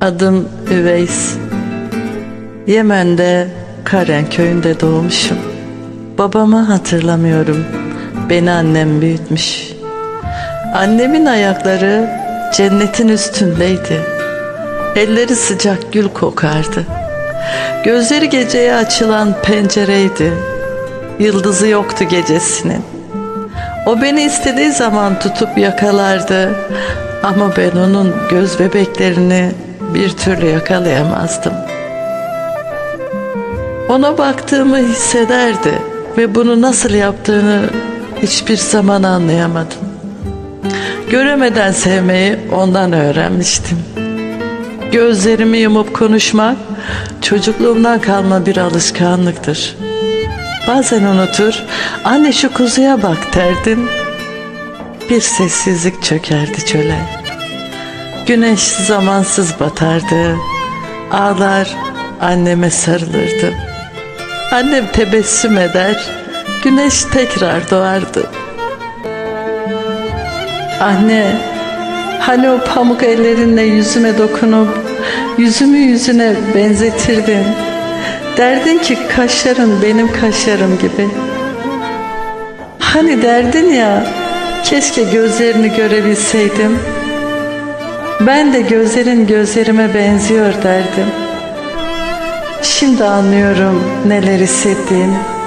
Adım Üveys. Yemen'de Karen köyünde doğmuşum. Babamı hatırlamıyorum. Beni annem büyütmüş. Annemin ayakları cennetin üstündeydi. Elleri sıcak gül kokardı. Gözleri geceye açılan pencereydi. Yıldızı yoktu gecesinin. O beni istediği zaman tutup yakalardı. Ama ben onun göz bebeklerini bir türlü yakalayamazdım. Ona baktığımı hissederdi ve bunu nasıl yaptığını hiçbir zaman anlayamadım. Göremeden sevmeyi ondan öğrenmiştim. Gözlerimi yumup konuşmak çocukluğumdan kalma bir alışkanlıktır. Bazen unutur, anne şu kuzuya bak derdim. Bir sessizlik çökerdi çöle. Güneş zamansız batardı. Ağlar anneme sarılırdı. Annem tebessüm eder. Güneş tekrar doğardı. Anne, hani o pamuk ellerinle yüzüme dokunup yüzümü yüzüne benzetirdin. Derdin ki kaşların benim kaşlarım gibi. Hani derdin ya keşke gözlerini görebilseydim. Ben de gözlerin gözlerime benziyor derdim. Şimdi anlıyorum neler hissettiğini.